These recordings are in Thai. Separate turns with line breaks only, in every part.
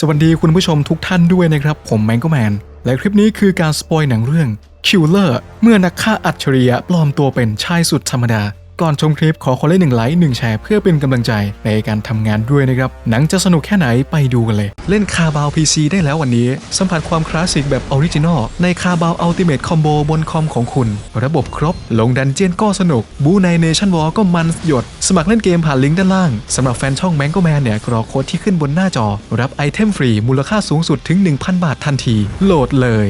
สวัสดีคุณผู้ชมทุกท่านด้วยนะครับ ผมแมงก็แมน และคลิปนี้คือการสปอยหนังเรื่อง Killer เมื่อนักฆ่าอัจฉริยะปลอมตัวเป็นชายสุดธรรมดา ก่อนชมคลิปขอคนละหนึ่งไลค์หนึ่งแชร์เพื่อเป็นกำลังใจในการทำงานด้วยนะครับ หนังจะสนุกแค่ไหนไปดูกันเลย เล่นคาบาว PC ได้แล้ววันนี้ สัมผัสความคลาสสิกแบบออริจินอลในคาบาวอัลติเม e คอมโบบนคอมของคุณ ระบบครบ ลงดันเจียนก็สนุก บูในเนชั่นวอลก็มันหยด สมัครเล่นเกมผ่านลิงก์ด้านล่างสำหรับแฟนช่องแมงก็แมนเนี่ยกรอโค้ดที่ขึ้นบนหน้าจอ รับไอเทมฟรีมูลค่าสูงสุดถึง 1,000 บาททันที โหลดเลย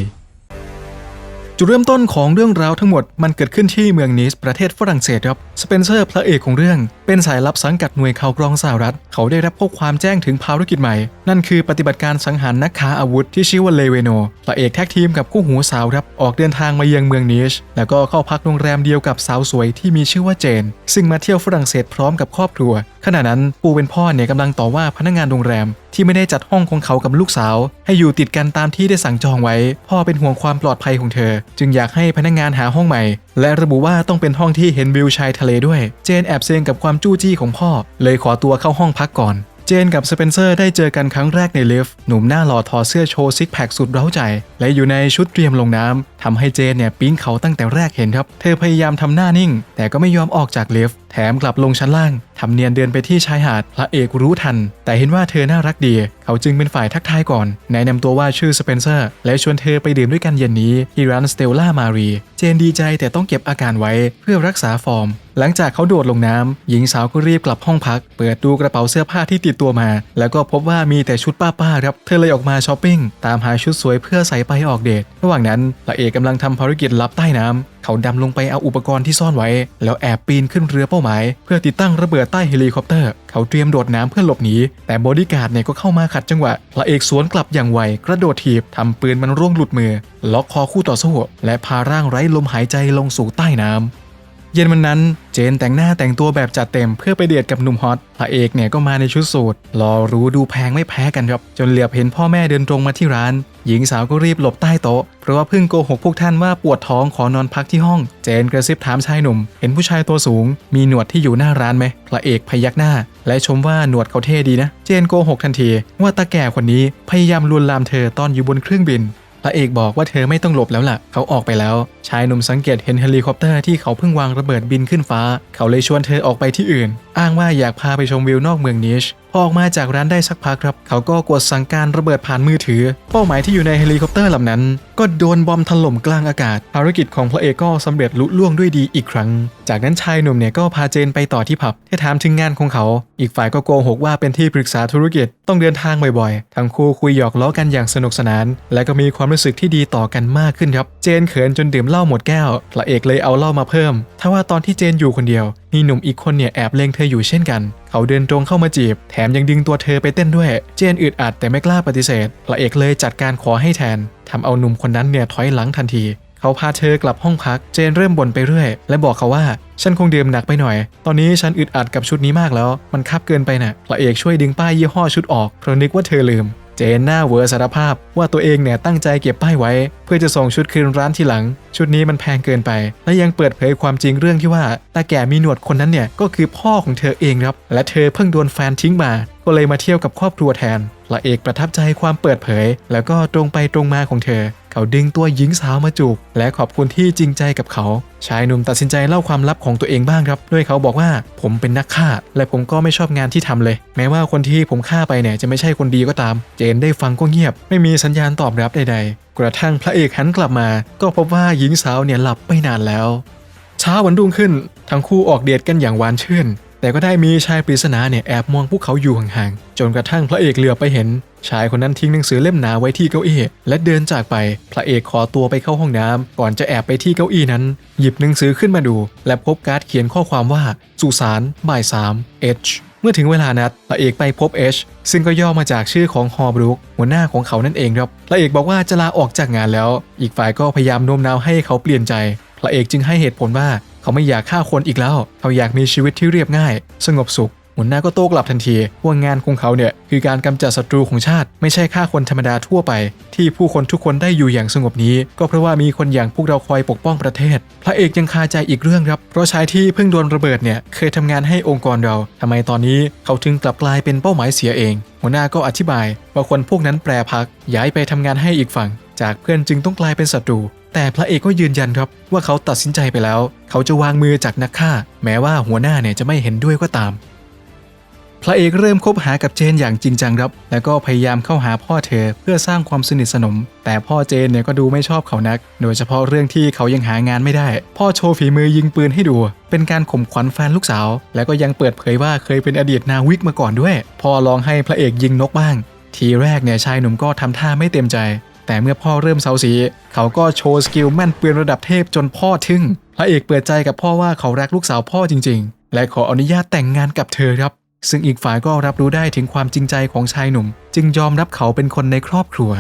จุดเริ่มต้นของเรื่องราวทั้งหมดมันเกิดขึ้นที่เมืองนิสประเทศฝรั่งเศสครับ สเปนเซอร์พระเอกของเรื่อง เป็นสายลับสังกัดหน่วยข่าวกรองสหรัฐ เขาได้รับข้อความแจ้งถึงภารกิจใหม่ นั่นคือปฏิบัติการสังหารนักค้าอาวุธที่ชื่อว่าเลเวโน พระเอกแท็กทีมกับคู่หูสาวครับ ออกเดินทางมายังเมืองนิชแล้วก็เข้าพักโรงแรมเดียวกับสาวสวยที่มีชื่อว่าเจน ซึ่งมาเที่ยวฝรั่งเศสพร้อมกับครอบครัว ขณะนั้นปูเป็นพ่อเนี่ยกำลังต่อว่าพนักงานโรงแรมที่ไม่ได้จัดห้องของเขากับลูกสาว ให้อยู่ติดกันตามที่ได้สั่งจองไว้ พ่อเป็นห่วงความปลอดภัยของเธอจึงอยากให้พนักงานหาห้องใหม่ และระบุว่าต้องเป็นห้องที่เห็นวิวชายทะเลด้วย เจนแอบเซงกับความจู้จี้ของพ่อ เลยขอตัวเข้าห้องพักก่อนเจนกับสเปนเซอร์ได้เจอกันครั้งแรกในลิฟต์หนุ่มหน้าหล่อถอดเสื้อโชว์ซิกแพคสุดเร้าใจ และอยู่ในชุดเตรียมลงน้ำทำให้เจนเนี่ยปิ๊งเขาตั้งแต่แรกเห็นครับ เธอพยายามทำหน้านิ่ง แต่ก็ไม่ยอมออกจากลิฟต์ แถมกลับลงชั้นล่างทำเนียนเดินไปที่ชายหาดพระเอกรู้ทัน แต่เห็นว่าเธอน่ารักดี เขาจึงเป็นฝ่ายทักทายก่อนแนะนำตัวว่าชื่อสเปนเซอร์ และชวนเธอไปดื่มด้วยกันเย็นนี้ที่ร้านสเตลล่ามารีเจนดีใจแต่ต้องเก็บอาการไว้เพื่อรักษาฟอร์ม หลังจากเขาโดดลงน้ำหญิงสาวก็รีบกลับห้องพัก เปิดดูกระเป๋าเสื้อผ้าที่ติดตัวมา แล้วก็พบว่ามีแต่ชุดป้าๆครับเธอเลยออกมาช้อปปิ้งตามหาชุดสวยเพื่อใส่ไปออกเดทระหว่างนั้นพระเอกกำลังทำภารกิจลับใต้น้ำ เขาดำลงไปเอาอุปกรณ์ที่ซ่อนไว้ แล้วแอบปีนขึ้นเรือเป้าหมาย เพื่อติดตั้งระเบิดใต้เฮลิคอปเตอร์ เขาเตรียมโดดน้ำเพื่อหลบหนีแต่บอดี้การ์ดเนี่ยก็เข้ามาขัดจังหวะพระเอกสวนกลับอย่างไวกระโดดถีบทำปืนมันร่วงหลุดมือ ล็อกคอคู่ต่อสู้และพาร่างไร้ลมหายใจลงสู่ใต้น้ำ เย็นวันนั้นเจนแต่งหน้าแต่งตัวแบบจัดเต็มเพื่อไปเดทกับหนุ่มฮอตพระเอกเนี่ยก็มาในชุดสูทรอรู้ดูแพงไม่แพ้กันครับ จนเหลียวเห็นพ่อแม่เดินตรงมาที่ร้าน หญิงสาวก็รีบหลบใต้โต๊ะ เพราะว่าเพิ่งโกหกพวกท่านว่าปวดท้องขอนอนพักที่ห้อง เจนกระซิบถามชายหนุ่ม เห็นผู้ชายตัวสูง มีหนวดที่อยู่หน้าร้านไหมพระเอกพยักหน้า และชมว่าหนวดเขาเท่ดีนะ เจนโกหกทันที ว่าตาแก่คนนี้พยายามลวนลามเธอตอนอยู่บนเครื่องบิน พระเอกบอกว่าเธอไม่ต้องหลบแล้วล่ะ เขาออกไปแล้ว ชายหนุ่มสังเกตเห็นเฮลิคอปเตอร์ที่เขาเพิ่งวางระเบิดบินขึ้นฟ้า เขาเลยชวนเธอออกไปที่อื่น อ้างว่าอยากพาไปชมวิวนอกเมืองนิช พอออกมาจากร้านได้สักพักครับ เขาก็กดสั่งการระเบิดผ่านมือถือ เป้าหมายที่อยู่ในเฮลิคอปเตอร์ลำนั้น ก็โดนบอมถล่มกลางอากาศ ภารกิจของพระเอกก็สำเร็จลุล่วงด้วยดีอีกครั้ง จากนั้นชายหนุ่มเนี่ยก็พาเจนไปต่อที่ผับให้ถามถึงงานของเขา อีกฝ่ายก็โกหกว่าเป็นที่ปรึกษาธุรกิจต้องเดินทางบ่อยๆ ทั้งคู่คุยหยอกล้อกันอย่างสนุกสนาน และก็มีความรู้สึกที่ดีต่อกันมากขึ้นครับ เจนเขินจนดื่มเหล้าหมดแก้ว พระเอกเลยเอาเหล้ามาเพิ่มถ้าว่าตอนที่เจนอยู่คนเดียว มีหนุ่มอีกคนเนี่ยแอบเล็งเธออยู่เช่นกัน เขาเดินตรงเข้ามาจีบ แถมยังดึงตัวเธอไปเต้นด้วย เจนอึดอัดแต่ไม่กล้าปฏิเสธพระเอกเลยจัดการขอให้แทนทำเอาหนุ่มคนนั้นเนี่ยถอยหลังทันที เขาพาเธอกลับห้องพัก เจนเริ่มบ่นไปเรื่อย และบอกเขาว่าฉันคงดื่มหนักไปหน่อย ตอนนี้ฉันอึดอัดกับชุดนี้มากแล้ว มันคับเกินไปน่ะพระเอกช่วยดึงป้ายยี่ห้อชุดออกเพราะนึกว่าเธอลืม เจนหน้าเวอร์สารภาพว่าตัวเองเนี่ยตั้งใจเก็บป้ายไว้ เพื่อจะส่งชุดคืนร้านทีหลัง ชุดนี้มันแพงเกินไป และยังเปิดเผยความจริงเรื่องที่ว่าตาแก่มีหนวดคนนั้นเนี่ยก็คือพ่อของเธอเองครับ และเธอเพิ่งโดนแฟนทิ้งมา ก็เลยมาเที่ยวกับครอบครัวแทนพระเอกประทับใจความเปิดเผย แล้วก็ตรงไปตรงมาของเธอ เขาดึงตัวหญิงสาวมาจูบและขอบคุณที่จริงใจกับเขา ชายหนุ่มตัดสินใจเล่าความลับของตัวเองบ้างครับด้วยเขาบอกว่าผมเป็นนักฆ่า และผมก็ไม่ชอบงานที่ทำเลย แม้ว่าคนที่ผมฆ่าไปเนี่ยจะไม่ใช่คนดีก็ตาม เจนได้ฟังก็เงียบ ไม่มีสัญญาณตอบรับใดๆ กระทั่งพระเอกหันกลับมา ก็พบว่าหญิงสาวเนี่ยหลับไปนานแล้ว เช้าวันรุ่งขึ้น ทั้งคู่ออกเดทกันอย่างหวานชื่น แต่ก็ได้มีชายปริศนาเนี่ยแอบมองพวกเขาอยู่ห่างๆ จนกระทั่งพระเอกเหลือไปเห็น ชายคนนั้นทิ้งหนังสือเล่มหนาไว้ที่เก้าอี้และเดินจากไป พระเอกขอตัวไปเข้าห้องน้ำก่อนจะแอบไปที่เก้าอี้นั้น หยิบหนังสือขึ้นมาดู และพบการ์ดเขียนข้อความว่าสุสานบ่ายสาม H เมื่อถึงเวลานัด พระเอกไปพบ H ซึ่งก็ย่อมาจากชื่อของฮอบรุกหัวหน้าของเขานั่นเองครับ พระเอกบอกว่าจะลาออกจากงานแล้ว อีกฝ่ายก็พยายามโน้มน้าวให้เขาเปลี่ยนใจ พระเอกจึงให้เหตุผลว่า เขาไม่อยากฆ่าคนอีกแล้ว เขาอยากมีชีวิตที่เรียบง่าย สงบสุขหัวหน้าก็โต้กลับทันทีว่างานของเขาเนี่ยคือการกำจัดศัตรูของชาติ ไม่ใช่ฆ่าคนธรรมดาทั่วไป ที่ผู้คนทุกคนได้อยู่อย่างสงบนี้ ก็เพราะว่ามีคนอย่างพวกเราคอยปกป้องประเทศ พระเอกยังคาใจอีกเรื่องครับ เพราะชายที่เพิ่งโดนระเบิดเนี่ยเคยทำงานให้องค์กรเราทำไมตอนนี้เขาถึงกลับกลายเป็นเป้าหมายเสียเอง หัวหน้าก็อธิบายว่าคนพวกนั้นแปรพักย้ายไปทำงานให้อีกฝั่ง จากเพื่อนจึงต้องกลายเป็นศัตรู แต่พระเอกก็ยืนยันครับว่าเขาตัดสินใจไปแล้ว เขาจะวางมือจากนักฆ่า แม้ว่าหัวหน้าเนี่ยจะไม่เห็นด้วยก็ตาม พระเอกเริ่มคบหากับเจนอย่างจริงจังครับ แล้วก็พยายามเข้าหาพ่อเธอเพื่อสร้างความสนิทสนม แต่พ่อเจนเนี่ยก็ดูไม่ชอบเขานัก โดยเฉพาะเรื่องที่เขายังหางานไม่ได้ พ่อโชว์ฝีมือยิงปืนให้ดู เป็นการข่มขวัญแฟนลูกสาว แล้วก็ยังเปิดเผยว่าเคยเป็นอดีตนาวิกมาก่อนด้วย พ่อลองให้พระเอกยิงนกบ้าง ทีแรกเนี่ยชายหนุ่มก็ทำท่าไม่เต็มใจ แต่เมื่อพ่อเริ่มเซาซีเขาก็โชว์สกิลแม่นปืนระดับเทพจนพ่อทึ่งพระเอกเปิดใจกับพ่อว่าเขารักลูกสาวพ่อจริง ๆ และขออนุญาตแต่งงานกับเธอครับ ซึ่งอีกฝ่ายก็รับรู้ได้ถึงความจริงใจของชายหนุ่ม จึงยอมรับเขาเป็นคนในครอบครัว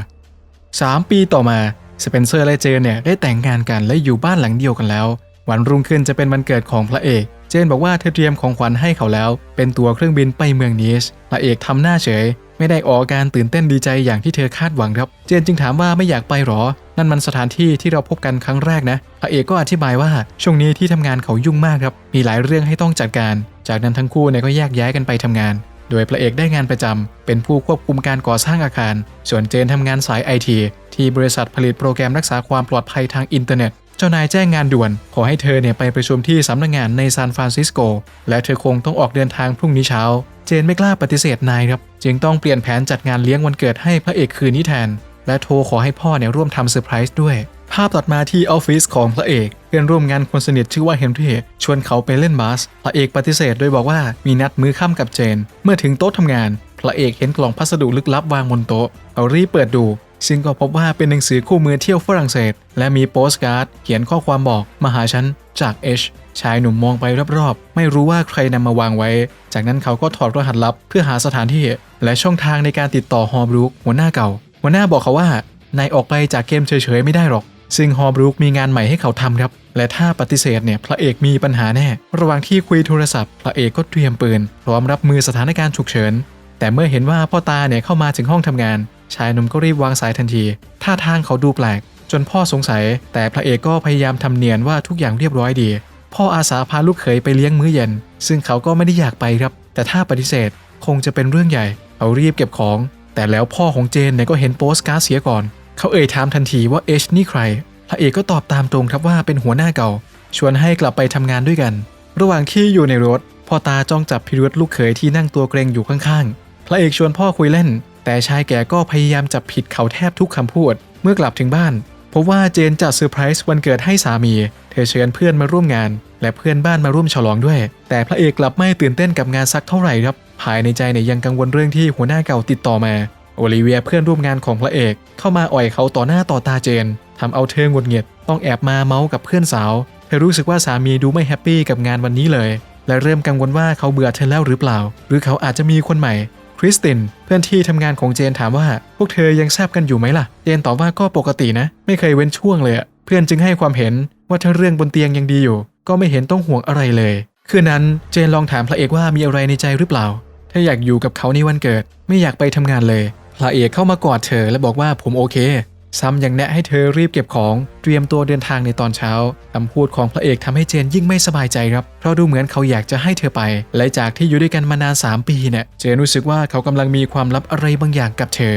3 ปีต่อมาสเปนเซอร์และเจนเนี่ยได้แต่งงานกันและอยู่บ้านหลังเดียวกันแล้ว วันรุ่งขึ้นจะเป็นวันเกิดของพระเอก เจนบอกว่าเธอเตรียมของขวัญให้เขาแล้ว เป็นตั๋วเครื่องบินไปเมืองนีสพระเอกทำหน้าเฉย ไม่ได้ออกอาการตื่นเต้นดีใจอย่างที่เธอคาดหวังครับ เจนจึงถามว่าไม่อยากไปหรอ นั่นมันสถานที่ที่เราพบกันครั้งแรกนะพระเอกก็อธิบายว่าช่วงนี้ที่ทำงานเขายุ่งมากครับมีหลายเรื่องให้ต้องจัดการ จากนั้นทั้งคู่เนี่ยก็แยกย้ายกันไปทำงานโดยพระเอกได้งานประจำเป็นผู้ควบคุมการก่อสร้างอาคาร ส่วนเจนทำงานสายไอทีที่บริษัทผลิตโปรแกรมรักษาความปลอดภัยทางอินเทอร์เน็ต เจ้านายแจ้งงานด่วน ขอให้เธอเนี่ยไปประชุมที่สำนักงานในซานฟรานซิสโก และเธอคงต้องออกเดินทางพรุ่งนี้เช้า เจนไม่กล้าปฏิเสธนายครับ จึงต้องเปลี่ยนแผนจัดงานเลี้ยงวันเกิดให้พระเอกคืนนี้แทน และโทรขอให้พ่อเนี่ยร่วมทำเซอร์ไพรส์ด้วย ภาพตัดมาที่ออฟฟิศของพระเอก เพื่อนร่วมงานคนสนิทชื่อว่าเฮนรี่ชวนเขาไปเล่นบาส พระเอกปฏิเสธโดยบอกว่ามีนัดมื้อค่ำกับเจน เมื่อถึงโต๊ะทำงาน พระเอกเห็นกล่องพัสดุลึกลับวางบนโต๊ะ เขารีบเปิดดู ซึ่งก็พบว่าเป็นหนังสือคู่มือเที่ยวฝรั่งเศส และมีโปสการ์ด เขียนข้อความบอกมาหาฉันจากเอชชายหนุ่มมองไปรอบๆ ไม่รู้ว่าใครนำมาวางไว้ จากนั้นเขาก็ถอดรหัสลับเพื่อหาสถานที่ และช่องทางในการติดต่อฮอบรูคหัวหน้าเก่า หัวหน้าบอกเขาว่านายออกไปจากเกมเฉยๆไม่ได้หรอก ซึ่งฮอบรูคมีงานใหม่ให้เขาทำครับ และถ้าปฏิเสธเนี่ยพระเอกมีปัญหาแน่ ระหว่างที่คุยโทรศัพท์ พระเอกก็เตรียมปืน พร้อมรับมือสถานการณ์ฉุกเฉินแต่เมื่อเห็นว่าพ่อตาเนี่ยเข้ามาถึงห้องทำงาน ชายหนุ่มก็รีบวางสายทันที ท่าทางเขาดูแปลก จนพ่อสงสัย แต่พระเอกก็พยายามทำเนียนว่าทุกอย่างเรียบร้อยดี พ่ออาสาพาลูกเขยไปเลี้ยงมื้อเย็น ซึ่งเขาก็ไม่ได้อยากไปครับ แต่ถ้าปฏิเสธคงจะเป็นเรื่องใหญ่ เขารีบเก็บของ แต่แล้วพ่อของเจนเนี่ยก็เห็นโปสการ์ดเสียก่อน เขาเอ่ยถามทันทีว่าเอชนี่ใคร พระเอกก็ตอบตามตรงครับว่าเป็นหัวหน้าเก่า ชวนให้กลับไปทำงานด้วยกัน ระหว่างที่อยู่ในรถพ่อตาจ้องจับพิรุษลูกเขยที่นั่งตัวเกรงอยู่ข้างๆ พระเอกชวนพ่อคุยเล่น แต่ชายแก่ก็พยายามจับผิดเขาแทบทุกคำพูด เมื่อกลับถึงบ้านพบว่าเจนจัดเซอร์ไพรส์วันเกิดให้สามี เธอเชิญเพื่อนมาร่วมงาน และเพื่อนบ้านมาร่วมฉลองด้วย แต่พระเอกกลับไม่ตื่นเต้นกับงานสักเท่าไหร่ครับ ภายในใจเนี่ยยังกังวลเรื่องที่หัวหน้าเก่าติดต่อมา โอลิเวียเพื่อนร่วมงานของพระเอก เข้ามาอ่อยเขาต่อหน้าต่อตาเจนทำเอาเธอหงุดหงิด ต้องแอบมาเมาส์กับเพื่อนสาว เธอรู้สึกว่าสามีดูไม่แฮปปี้กับงานวันนี้เลย และเริ่มกังวลว่าเขาเบื่อเธอแล้วหรือเปล่า หรือเขาอาจจะมีคนใหม่ คริสตินเพื่อนที่ทำงานของเจนถามว่า พวกเธอยังแซบกันอยู่ไหมล่ะ เจนตอบว่าก็ปกตินะ ไม่เคยเว้นช่วงเลยเพื่อนจึงให้ความเห็นว่าถ้าเรื่องบนเตียงยังดีอยู่ ก็ไม่เห็นต้องห่วงอะไรเลย คืนนั้นเจนลองถามพระเอกว่ามีอะไรในใจหรือเปล่า ถ้าอยากอยู่กับเขาในวันเกิด ไม่อยากไปทำงานเลย พระเอกเข้ามากอดเธอและบอกว่าผมโอเค ซ้ำยังแนะให้เธอรีบเก็บของเตรียมตัวเดินทางในตอนเช้าคำพูดของพระเอกทำให้เจนยิ่งไม่สบายใจครับเพราะดูเหมือนเขาอยากจะให้เธอไป และจากที่อยู่ด้วยกันมานาน 3 ปีเนี่ยเจนรู้สึกว่าเขากำลังมีความลับอะไรบางอย่างกับเธอ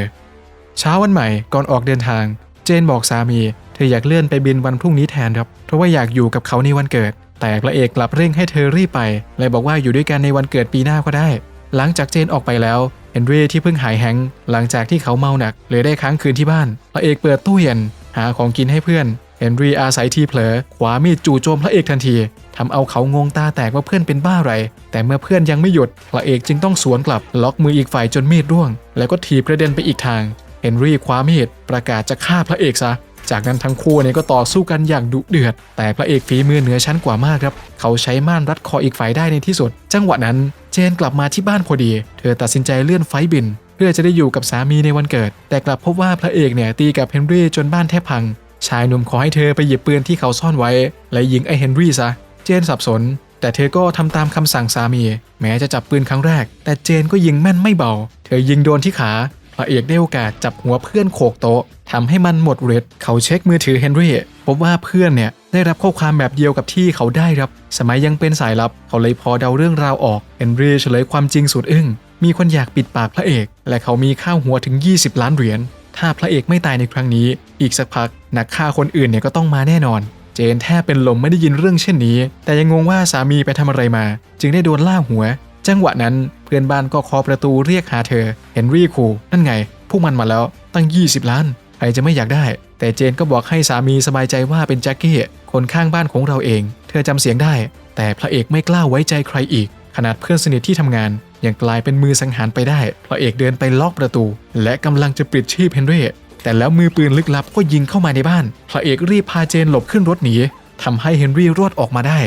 เช้าวันใหม่ก่อนออกเดินทาง เจนบอกสามี เธออยากเลื่อนไปบินวันพรุ่งนี้แทนครับเพราะว่าอยากอยู่กับเขาในวันเกิด แต่พระเอกกลับเร่งให้เธอรีบไป และบอกว่าอยู่ด้วยกันในวันเกิดปีหน้าก็ได้ หลังจากเจนออกไปแล้ว นรี่ที่เพิ่งหายแฮงหลังจากที่เขาเมาหนักเลยได้ค้างคืนที่บ้านพระเอกเปิดตู้เย็นหาของกินให้เพื่อนเฮนรี่อาศัยทีเผลอขวามีดจู่โจมพระเอกทันทีทำเอาเขางงตาแตกว่าเพื่อนเป็นบ้าอะไร แต่เมื่อเพื่อนยังไม่หยุดพระเอกจึงต้องสวนกลับล็อกมืออีกฝ่ายจนมีดร่วง แล้วก็ถีบกระเด็นไปอีกทางเฮนรี่คว้ามีดประกาศจะฆ่าพระเอกซะ จากนั้นทั้งคู่เนี่ยก็ต่อสู้กันอย่างดุเดือด แต่พระเอกฝีมือเหนือชั้นกว่ามากครับ เขาใช้ม่านรัดคออีกฝ่ายได้ในที่สุด จังหวะนั้นเจนกลับมาที่บ้านพอดี เธอตัดสินใจเลื่อนไฟบิน เพื่อจะได้อยู่กับสามีในวันเกิด แต่กลับพบว่าพระเอกเนี่ยตีกับเฮนรี่จนบ้านแทบพัง ชายหนุ่มขอให้เธอไปหยิบปืนที่เขาซ่อนไว้ และยิงไอ้เฮนรี่ซะ เจนสับสน แต่เธอก็ทำตามคำสั่งสามี แม้จะจับปืนครั้งแรก แต่เจนก็ยิงแม่นไม่เบา เธอยิงโดนที่ขา พระเอกได้โอกาสจับหัวเพื่อนโขกโต๊ะทำให้มันหมดฤทเขาเช็คมือถือเฮนรี่พบว่าเพื่อนเนี่ยได้รับข้อความแบบเดียวกับที่เขาได้รับ สมัยยังเป็นสายลับ เขาเลยพอเดาเรื่องราวออกเฮนรี่เฉลยความจริงสุดอึ้ง มีคนอยากปิดปากพระเอก และเขามีค่าหัวถึง 20 ล้านเหรียญถ้าพระเอกไม่ตายในครั้งนี้ อีกสักพักนักฆ่าคนอื่นเนี่ยก็ต้องมาแน่นอน เจนแทบเป็นลมไม่ได้ยินเรื่องเช่นนี้ แต่ยังงงว่าสามีไปทำอะไรมา จึงได้โดนล่าหัว จังหวะนั้นเพื่อนบ้านก็เคาะประตูเรียกหาเธอ เฮนรี่ขู่นั่นไง พวกมันมาแล้วตั้ง 20 ล้าน ใครจะไม่อยากได้ แต่เจนก็บอกให้สามีสบายใจว่าเป็นแจ็คเก้คนข้างบ้านของเราเอง เธอจำเสียงได้ แต่พระเอกไม่กล้าไว้ใจใครอีก ขนาดเพื่อนสนิทที่ทำงานยังกลายเป็นมือสังหารไปได้ พระเอกเดินไปล็อกประตู และกำลังจะปิดชีพเฮนรี่ แต่แล้วมือปืนลึกลับก็ยิงเข้ามาในบ้าน พระเอกรีบพาเจนหลบขึ้นรถหนีทำให้เฮนรี่รอดออกมาได้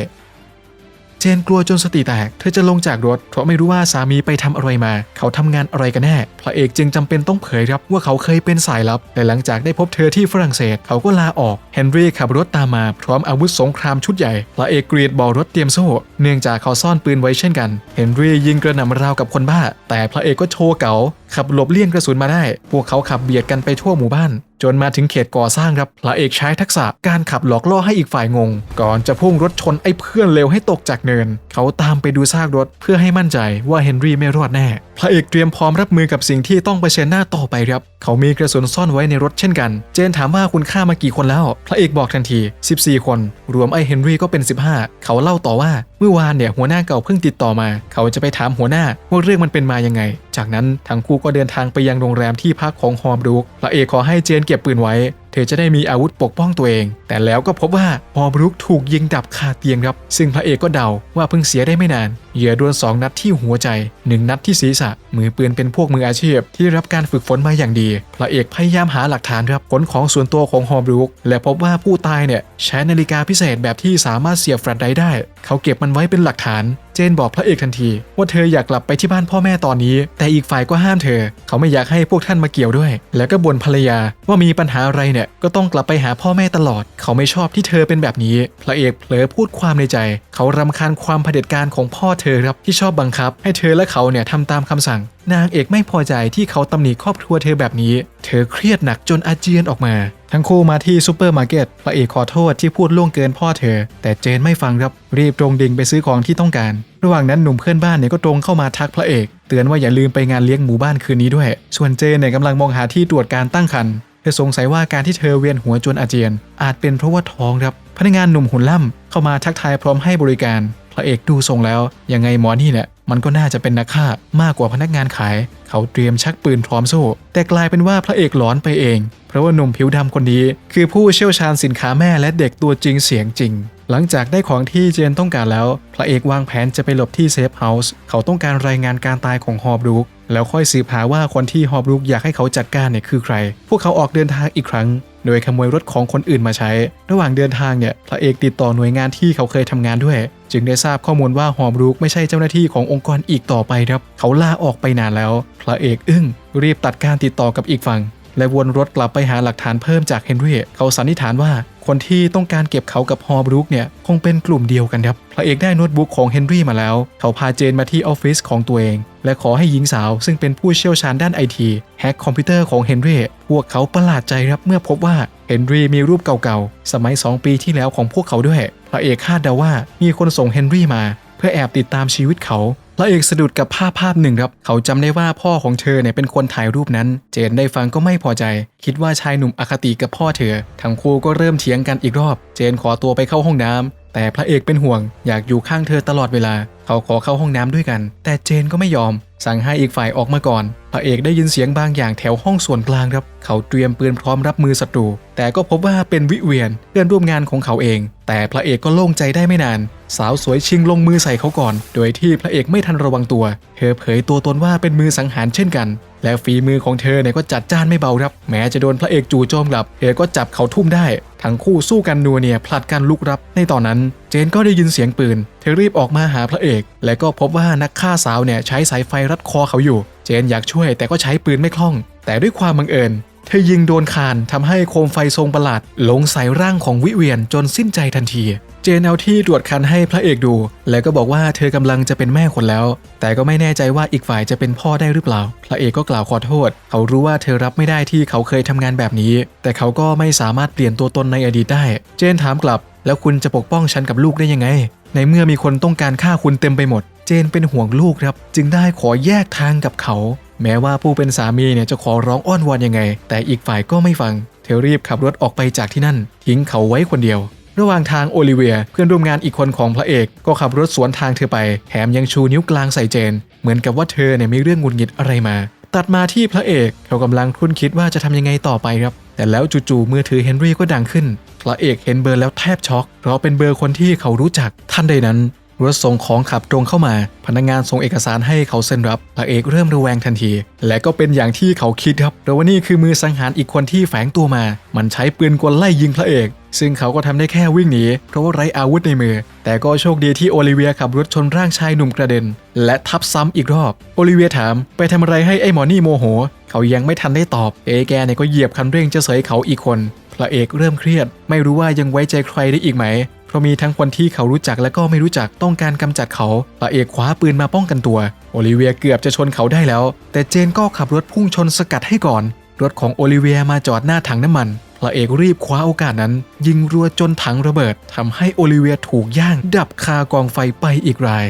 เจนกลัวจนสติแตก เธอจะลงจากรถ เพราะไม่รู้ว่าสามีไปทำอะไรมา เขาทำงานอะไรกันแน่ พระเอกจึงจำเป็นต้องเผยครับว่าเขาเคยเป็นสายลับและหลังจากได้พบเธอที่ฝรั่งเศส เขาก็ลาออก เฮนรี่ขับรถตามมา พร้อมอาวุธสงครามชุดใหญ่ พระเอกกรีดบอกรถเตรียมโซ่ เนื่องจากเขาซ่อนปืนไว้เช่นกัน เฮนรี่ยิงกระหน่ำราวกับคนบ้า แต่พระเอกก็โชว์เก๋าขับหลบเลี่ยงกระสุนมาได้ พวกเขาขับเบียดกันไปทั่วหมู่บ้าน จนมาถึงเขตก่อสร้างครับพระเอกใช้ทักษะการขับหลอกล่อให้อีกฝ่ายงง ก่อนจะพุ่งรถชนไอ้เพื่อนเลวให้ตกจากเนิน เขาตามไปดูซากรถเพื่อให้มั่นใจว่าเฮนรี่ไม่รอดแน่ พระเอกเตรียมพร้อมรับมือกับสิ่งที่ต้องเผชิญหน้าต่อไปครับ เขามีกระสุนซ่อนไว้ในรถเช่นกัน เจนถามว่าคุณฆ่ามากี่คนแล้ว พระเอกบอกทันที 14 คน รวมไอ้เฮนรี่ก็เป็น 15 เขาเล่าต่อว่าเมื่อวานเนี่ยหัวหน้าเก่าเพิ่งติดต่อมา เขาจะไปถามหัวหน้าว่าเรื่องมันเป็นมายังไง จากนั้นทั้งคู่ก็เดินทางไปยังโรงแรมที่พักของฮอมบรูคพระเอกขอให้เจนเก็บปืนไว้เธอจะได้มีอาวุธปกป้องตัวเอง แต่แล้วก็พบว่าฮอบรูคถูกยิงดับคาเตียงครับ ซึ่งพระเอกก็เดาว่าเพิ่งเสียได้ไม่นาน เหยื่อโดนสองนัดที่หัวใจหนึ่งนัดที่ศีรษะ มือปืนเป็นพวกมืออาชีพ ที่ได้รับการฝึกฝนมาอย่างดี พระเอกพยายามหาหลักฐานครับขนของส่วนตัวของฮอบรูคและพบว่าผู้ตายเนี่ยใช้นาฬิกาพิเศษแบบที่สามารถเสียบแฟลชไดได้ เขาเก็บมันไว้เป็นหลักฐาน จนบอกพระเอกทันที ว่าเธออยากกลับไปที่บ้านพ่อแม่ตอนนี้ แต่อีกฝ่ายก็ห้ามเธอ เขาไม่อยากให้พวกท่านมาเกี่ยวด้วย แล้วก็บ่นภรรยาว่ามีปัญหาอะไรเนี่ยก็ต้องกลับไปหาพ่อแม่ตลอด เขาไม่ชอบที่เธอเป็นแบบนี้ พระเอกเผลอพูดความในใจ เขารำคาญความเผด็จการของพ่อเธอครับที่ชอบบังคับ ให้เธอและเขาเนี่ยทำตามคำสั่งนางเอกไม่พอใจที่เขาตำหนิครอบครัวเธอแบบนี้ เธอเครียดหนักจนอาเจียนออกมา ทั้งคู่มาที่ซูเปอร์มาร์เก็ตพระเอกขอโทษที่พูดล่วงเกินพ่อเธอ แต่เจนไม่ฟังครับ รีบตรงดิ่งไปซื้อของที่ต้องการ ระหว่างนั้นหนุ่มเพื่อนบ้านเนี่ยก็ตรงเข้ามาทักพระเอก เตือนว่าอย่าลืมไปงานเลี้ยงหมู่บ้านคืนนี้ด้วย ส่วนเจนเนี่ยกำลังมองหาที่ตรวจการตั้งครรภ์เธอสงสัยว่าการที่เธอเวียนหัวจนอาเจียน อาจเป็นเพราะว่าท้องครับ พนักงานหนุ่มหุ่นล่ำเข้ามาทักทายพร้อมให้บริการ พระเอกดูทรงแล้วยังไงหมอนี่แหละ มันก็น่าจะเป็นนักฆ่ามากกว่าพนักงานขาย เขาเตรียมชักปืนพร้อมสู้ แต่กลายเป็นว่าพระเอกหลอนไปเอง เพราะว่าหนุ่มผิวดำคนนี้ คือผู้เชี่ยวชาญสินค้าแม่และเด็กตัวจริงเสียงจริง หลังจากได้ของที่เจนต้องการแล้ว พระเอกวางแผนจะไปหลบที่เซฟเฮาส์เขาต้องการรายงานการตายของฮอบรูกแล้วค่อยสืบหาว่าคนที่ฮอบรูกอยากให้เขาจัดการเนี่ยคือใคร พวกเขาออกเดินทางอีกครั้ง โดยขโมยรถของคนอื่นมาใช้ ระหว่างเดินทางเนี่ยพระเอกติดต่อหน่วยงานที่เขาเคยทำงานด้วย จึงได้ทราบข้อมูลว่าหอมรูกไม่ใช่เจ้าหน้าที่ขององค์กรอีกต่อไปครับเขาลาออกไปนานแล้ว พระเอกอึ้งรีบตัดการติดต่อกับอีกฝั่งและวนรถกลับไปหาหลักฐานเพิ่มจากเฮนรี่เขาสันนิษฐานว่า คนที่ต้องการเก็บเขากับฮอมรูกเนี่ยคงเป็นกลุ่มเดียวกันครับพระเอกได้โน้ตบุ๊กของเฮนรี่มาแล้ว เขาพาเจนมาที่ออฟฟิศของตัวเอง และขอให้หญิงสาวซึ่งเป็นผู้เชี่ยวชาญด้านไอทีแฮกคอมพิวเตอร์ของเฮนรี่พวกเขาประหลาดใจครับเมื่อพบว่าเฮนรี่มีรูปเก่าๆ สมัย 2 ปีที่แล้วของพวกเขาด้วย พระเอกคาดเดาว่ามีคนส่งเฮนรี่มา เพื่อแอบติดตามชีวิตเขา พระเอกสะดุดกับภาพภาพหนึ่งครับ เขาจำได้ว่าพ่อของเธอเนี่ยเป็นคนถ่ายรูปนั้น เจนได้ฟังก็ไม่พอใจ คิดว่าชายหนุ่มอคติกับพ่อเธอ ทั้งคู่ก็เริ่มเถียงกันอีกรอบ เจนขอตัวไปเข้าห้องน้ำแต่พระเอกเป็นห่วง อยากอยู่ข้างเธอตลอดเวลา เขาขอเข้าห้องน้ำด้วยกัน แต่เจนก็ไม่ยอม สั่งให้อีกฝ่ายออกมาก่อน พระเอกได้ยินเสียงบางอย่างแถวห้องส่วนกลางครับ เขาเตรียมปืนพร้อมรับมือศัตรู แต่ก็พบว่าเป็นวิเวียนเพื่อนร่วมงานของเขาเอง แต่พระเอกก็โล่งใจได้ไม่นาน สาวสวยชิงลงมือใส่เขาก่อน โดยที่พระเอกไม่ทันระวังตัว เธอเผยตัวตนว่าเป็นมือสังหารเช่นกัน และฝีมือของเธอเนี่ยก็จัดจ้านไม่เบาครับ แม้จะโดนพระเอกจู่โจมกลับ เธอก็จับเขาทุ่มได้ ทั้งคู่สู้กันนัวเนี่ยผลัดกันลุกรับในตอนนั้น จนก็ได้ยินเสียงปืน เธอรีบออกมาหาพระเอก และก็พบว่านักฆ่าสาวเนี่ยใช้สายไฟรัดคอเขาอยู่ เจนอยากช่วยแต่ก็ใช้ปืนไม่คล่อง แต่ด้วยความบังเอิญ เธอยิงโดนคานทำให้โคมไฟทรงประหลาดหลงใส่ร่างของวิเวียนจนสิ้นใจทันที เจนเอาที่ตรวจคันให้พระเอกดู แล้วก็บอกว่าเธอกำลังจะเป็นแม่คนแล้ว แต่ก็ไม่แน่ใจว่าอีกฝ่ายจะเป็นพ่อได้หรือเปล่า พระเอกก็กล่าวขอโทษ เขารู้ว่าเธอรับไม่ได้ที่เขาเคยทำงานแบบนี้ แต่เขาก็ไม่สามารถเปลี่ยนตัวตนในอดีตได้ เจนถามกลับ แล้วคุณจะปกป้องฉันกับลูกได้ยังไง ในเมื่อมีคนต้องการฆ่าคุณเต็มไปหมด เจนเป็นห่วงลูกครับ จึงได้ขอแยกทางกับเขา แม้ว่าผู้เป็นสามีเนี่ยจะขอร้องอ้อนวอนยังไง แต่อีกฝ่ายก็ไม่ฟัง เธอรีบขับรถออกไปจากที่นั่น ทิ้งเขาไว้คนเดียว ระหว่างทางโอลิเวียเพื่อนร่วมงานอีกคนของพระเอก ก็ขับรถสวนทางเธอไป แถมยังชูนิ้วกลางใส่เจน เหมือนกับว่าเธอเนี่ยมีเรื่องงุดหงิดอะไรมา ตัดมาที่พระเอกเขากำลังคุ้นคิดว่าจะทำยังไงต่อไปครับ แต่แล้วจู่ๆมือถือเฮนรี่ก็ดังขึ้น พระเอกเห็นเบอร์แล้วแทบช็อก เพราะเป็นเบอร์คนที่เขารู้จัก ท่านใดนั้น รถส่งของขับตรงเข้ามา พนักงานส่งเอกสารให้เขาเซ็นรับพระเอกเริ่มระแวงทันที และก็เป็นอย่างที่เขาคิดครับเพราะว่านี่คือมือสังหารอีกคนที่แฝงตัวมา มันใช้ปืนกลไล่ยิงพระเอก ซึ่งเขาก็ทำได้แค่วิ่งหนีเพราะว่าไร้อาวุธในมือ แต่ก็โชคดีที่โอลิเวียขับรถชนร่างชายหนุ่มกระเด็น และทับซ้ำอีกรอบ โอลิเวียถาม ไปทำอะไรให้ไอ้หมอนี่โมโห เขายังไม่ทันได้ตอบเอแกเนี่ยก็เหยียบคันเร่งจะเสยเขาอีกคนพระเอกเริ่มเครียด ไม่รู้ว่ายังไว้ใจใครได้อีกไหม เพราะมีทั้งคนที่เขารู้จักและก็ไม่รู้จักต้องการกำจัดเขาพระเอกคว้าปืนมาป้องกันตัว โอลิเวียเกือบจะชนเขาได้แล้ว แต่เจนก็ขับรถพุ่งชนสกัดให้ก่อน รถของโอลิเวียมาจอดหน้าถังน้ำมันพระเอกรีบคว้าโอกาสนั้น ยิงรัวจนถังระเบิดทำให้โอลิเวียถูกย่าง ดับคากองไฟไปอีกราย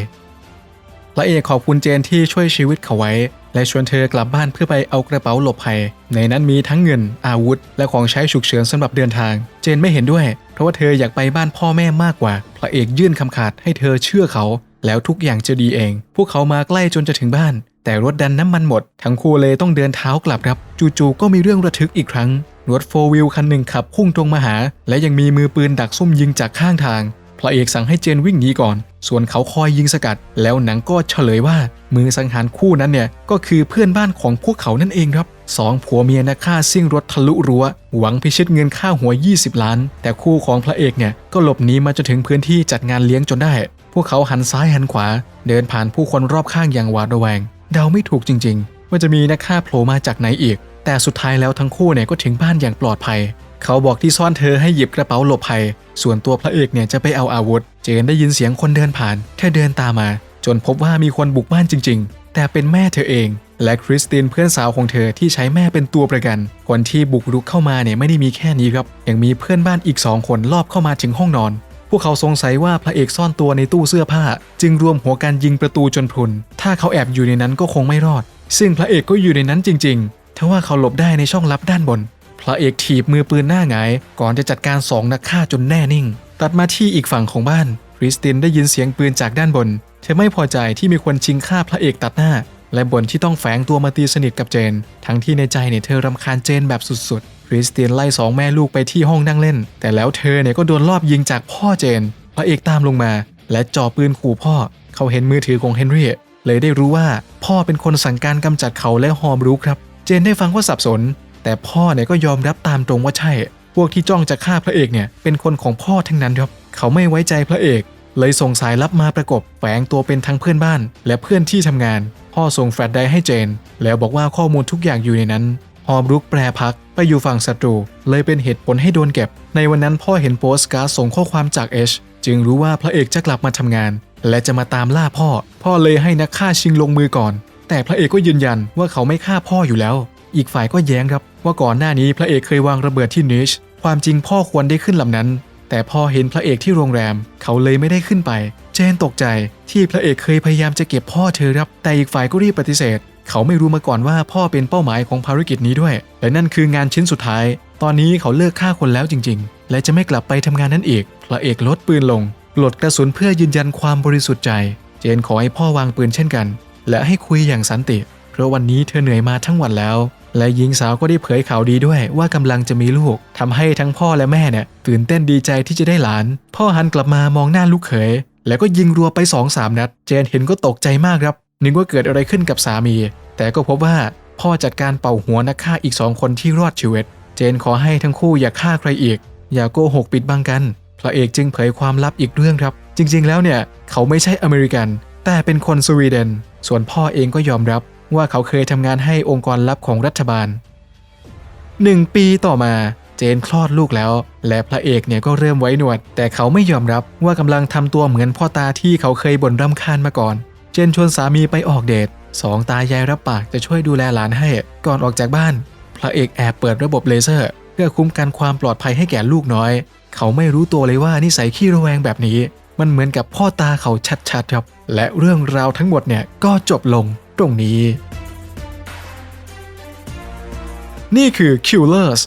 พระเอกขอบคุณเจนที่ช่วยชีวิตเขาไว้ และชวนเธอกลับบ้านเพื่อไปเอากระเป๋าหลบภัย ในนั้นมีทั้งเงิน อาวุธ และของใช้ฉุกเฉินสำหรับเดินทาง เจนไม่เห็นด้วย ราะว่าเธออยากไปบ้านพ่อแม่มากกว่า พระเอกยื่นคำขาดให้เธอเชื่อเขา แล้วทุกอย่างจะดีเอง พวกเขามาใกล้จนจะถึงบ้าน แต่รถดันน้ำมันหมด ทั้งคู่เลยต้องเดินเท้ากลับครับ จู่ๆก็มีเรื่องระทึกอีกครั้งรถโฟวิลคันหนึ่งขับพุ่งตรงมาหา และยังมีมือปืนดักซุ่มยิงจากข้างทาง พระเอกสั่งให้เจนวิ่งหนีก่อน ส่วนเขาคอยยิงสกัด แล้วหนังก็เฉลยว่า มือสังหารคู่นั้นเนี่ยก็คือเพื่อนบ้านของพวกเขานั่นเองครับสองผัวเมียนักฆ่าซิ่งรถทะลุรั้ว หวังพิชิตเงินค่าหัว 20 ล้าน แต่คู่ของพระเอกเนี่ยก็หลบหนีมาจนถึงพื้นที่จัดงานเลี้ยงจนได้ พวกเขาหันซ้ายหันขวา เดินผ่านผู้คนรอบข้างอย่างหวาดระแวง เดาไม่ถูกจริง ๆ ว่าจะมีนักฆ่าโผล่มาจากไหนอีก แต่สุดท้ายแล้วทั้งคู่เนี่ยก็ถึงบ้านอย่างปลอดภัย เขาบอกที่ซ่อนเธอให้หยิบกระเป๋าหลบภัย ส่วนตัวพระเอกเนี่ยจะไปเอาอาวุธ เจนได้ยินเสียงคนเดินผ่านเธอเดินตามมา จนพบว่ามีคนบุกบ้านจริง ๆ แต่เป็นแม่เธอเอง และคริสตินเพื่อนสาวของเธอที่ใช้แม่เป็นตัวประกัน คนที่บุกรุกเข้ามาเนี่ยไม่ได้มีแค่นี้ครับ ยังมีเพื่อนบ้านอีกสองคนลอบเข้ามาถึงห้องนอน พวกเขาสงสัยว่าพระเอกซ่อนตัวในตู้เสื้อผ้า จึงรวมหัวกันยิงประตูจนพรุน ถ้าเขาแอบอยู่ในนั้นก็คงไม่รอด ซึ่งพระเอกก็อยู่ในนั้นจริงๆทว่าเขาหลบได้ในช่องลับด้านบน พระเอกถีบมือปืนหน้าหงายก่อนจะจัดการสองนักฆ่าจนแน่นิ่ง ตัดมาที่อีกฝั่งของบ้านคริสตินได้ยินเสียงปืนจากด้านบน เธอไม่พอใจที่มีคนชิงฆ่าพระเอกตัดหน้า และบ่นที่ต้องแฝงตัวมาตีสนิทกับเจน ทั้งที่ในใจเนี่ยเธอรำคาญเจนแบบสุดๆคริสตินไล่สองแม่ลูกไปที่ห้องนั่งเล่น แต่แล้วเธอเนี่ยก็โดนลอบยิงจากพ่อเจน พระเอกตามลงมา และจ่อปืนขู่พ่อ เขาเห็นมือถือของเฮนรี่เลยได้รู้ว่าพ่อเป็นคนสั่งการกำจัดเขาและฮอมรู้ครับ เจนได้ฟังว่าสับสน แต่พ่อเนี่ยก็ยอมรับตามตรงว่าใช่ พวกที่จ้องจะฆ่าพระเอกเนี่ยเป็นคนของพ่อทั้งนั้นครับ เขาไม่ไว้ใจพระเอก เลยส่งสายลับมาประกบแฝงตัวเป็นทั้งเพื่อนบ้าน และเพื่อนที่ทำงาน พ่อส่งแฟลชไดให้เจน แล้วบอกว่าข้อมูลทุกอย่างอยู่ในนั้นฮอมรุกแปรพักไปอยู่ฝั่งศัตรู เลยเป็นเหตุผลให้โดนเก็บ ในวันนั้นพ่อเห็นโปสการ์ดส่งข้อความจากเอชจึงรู้ว่าพระเอกจะกลับมาทำงาน และจะมาตามล่าพ่อ พ่อเลยให้นักฆ่าชิงลงมือก่อน แต่พระเอกก็ยืนยันว่าเขาไม่ฆ่าพ่ออยู่แล้ว อีกฝ่ายก็แย้งครับ ว่าก่อนหน้านี้พระเอกเคยวางระเบิดที่นิชความจริงพ่อควรได้ขึ้นลำนั้น แต่พอเห็นพระเอกที่โรงแรม เขาเลยไม่ได้ขึ้นไป เจนตกใจที่พระเอกเคยพยายามจะเก็บพ่อเธอครับ แต่อีกฝ่ายก็รีบปฏิเสธ เขาไม่รู้มาก่อนว่าพ่อเป็นเป้าหมายของภารกิจนี้ด้วย และนั่นคืองานชิ้นสุดท้าย ตอนนี้เขาเลิกฆ่าคนแล้วจริง ๆ และจะไม่กลับไปทำงานนั้นอีก พระเอกลดปืนลงปลดกระสุนเพื่อยืนยันความบริสุทธิ์ใจ เจนขอให้พ่อวางปืนเช่นกัน และให้คุยอย่างสันติ เพราะวันนี้เธอเหนื่อยมาทั้งวันแล้ว และหญิงสาวก็ได้เผยข่าวดีด้วยว่ากำลังจะมีลูกทำให้ทั้งพ่อและแม่เนี่ยตื่นเต้นดีใจที่จะได้หลาน พ่อหันกลับมามองหน้าลูกเขย แล้วก็ยิงรัวไป2อสามนัด เจนเห็นก็ตกใจมากครับ นึกว่าเกิดอะไรขึ้นกับสามี แต่ก็พบว่าพ่อจัดการเป่าหัวนักฆ่าอีกสองคนที่รอดชีวิต เจนขอให้ทั้งคู่อย่าฆ่าใครอีก อย่าโกหกปิดบังกันพระเอกจึงเผยความลับอีกเรื่องครับ จริง ๆ แล้วเนี่ยเขาไม่ใช่อเมริกัน แต่เป็นคนสวีเดน ส่วนพ่อเองก็ยอมรับ ว่าเขาเคยทำงานให้องค์กรลับของรัฐบาล 1 ปีต่อมาเจนคลอดลูกแล้ว และพระเอกเนี่ยก็เริ่มไว้หนวด แต่เขาไม่ยอมรับว่ากำลังทำตัวเหมือนพ่อตาที่เขาเคยบ่นรำคาญมาก่อน เจนชวนสามีไปออกเดทสองตายายรับปากจะช่วยดูแลหลานให้ ก่อนออกจากบ้าน พระเอกแอบเปิดระบบเลเซอร์ เพื่อคุ้มกันความปลอดภัยให้แก่ลูกน้อย เขาไม่รู้ตัวเลยว่านิสัยขี้ระแวงแบบนี้ มันเหมือนกับพ่อตาเขาชัดๆครับ และเรื่องราวทั้งหมดเนี่ยก็จบลง ตรงนี้ นี่คือ Killers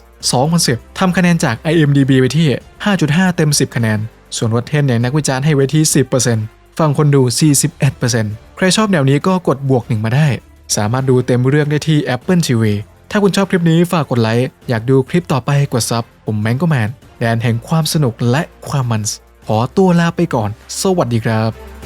2010ทำคะแนนจาก IMDb ไปที่ 5.5 เต็ม 10 คะแนน ส่วนวัตเทนเนี่ยนักวิจารณ์ให้ไว้ที่ 10%ฝั่งคนดู 41%ใครชอบแนวนี้ก็กดบวกหนึ่งมาได้ สามารถดูเต็มเรื่องได้ที่ Apple TV ถ้าคุณชอบคลิปนี้ฝากกดไลค์ อยากดูคลิปต่อไปกดซับ ผมแมงก็แมน แดนแห่งความสนุกและความมันส์ขอตัวลาไปก่อน สวัสดีครับ